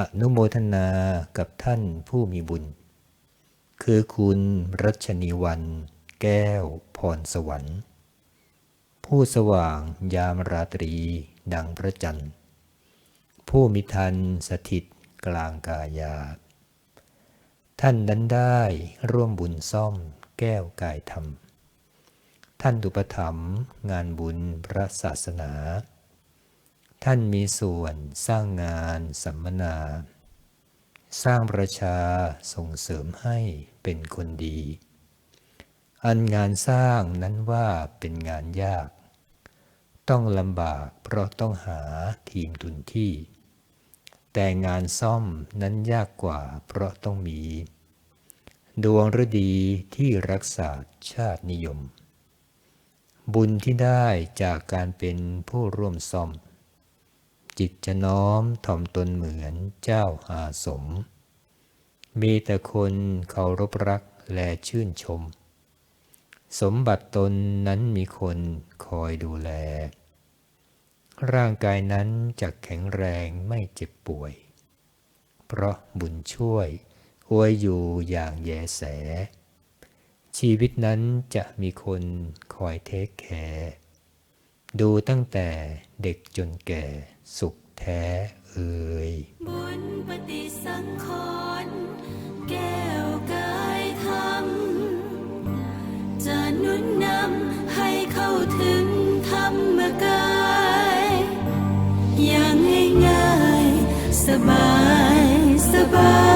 อนุโมทนากับท่านผู้มีบุญ คือคุณรัชนีวันแก้วพรสวรรค์ ผู้สว่างยามราตรีดังพระจันทร์ ผู้มิทันสถิตกลางกายา ท่านนั้นได้ร่วมบุญซ่อมแก้วกายธรรม ท่านอุปถัมภ์งานบุญพระศาสนา ท่านมีส่วนสร้างงานสัมมนา สร้างประชาส่งเสริมให้เป็นคนดี อันงานสร้างนั้นว่าเป็นงานยาก ต้องลำบากเพราะต้องหาทีมทุนที่ แต่งานซ่อมนั้นยากกว่าเพราะต้องมี ดวงฤดีที่รักษาชาตินิยม บุญที่ได้จากการเป็นผู้ร่วมซ่อม จิตจะน้อมถ่อมตนเหมือนเจ้าอาสม มีแต่คนเคารพรักและชื่นชม สมบัติตนนั้นมีคนคอยดูแล ร่างกายนั้นจะแข็งแรงไม่เจ็บป่วย เพราะบุญช่วยอวยอยู่อย่างแยแส ชีวิตนั้นจะมีคนคอยเทคแคร์ ดูตั้งแต่เด็กจนแก่สุขแท้เอ่ยบุญปฏิสังขรแก้วกายธรรมจะนุนนำให้เข้าถึงธรรมกายอย่างง่ายๆสบายสบาย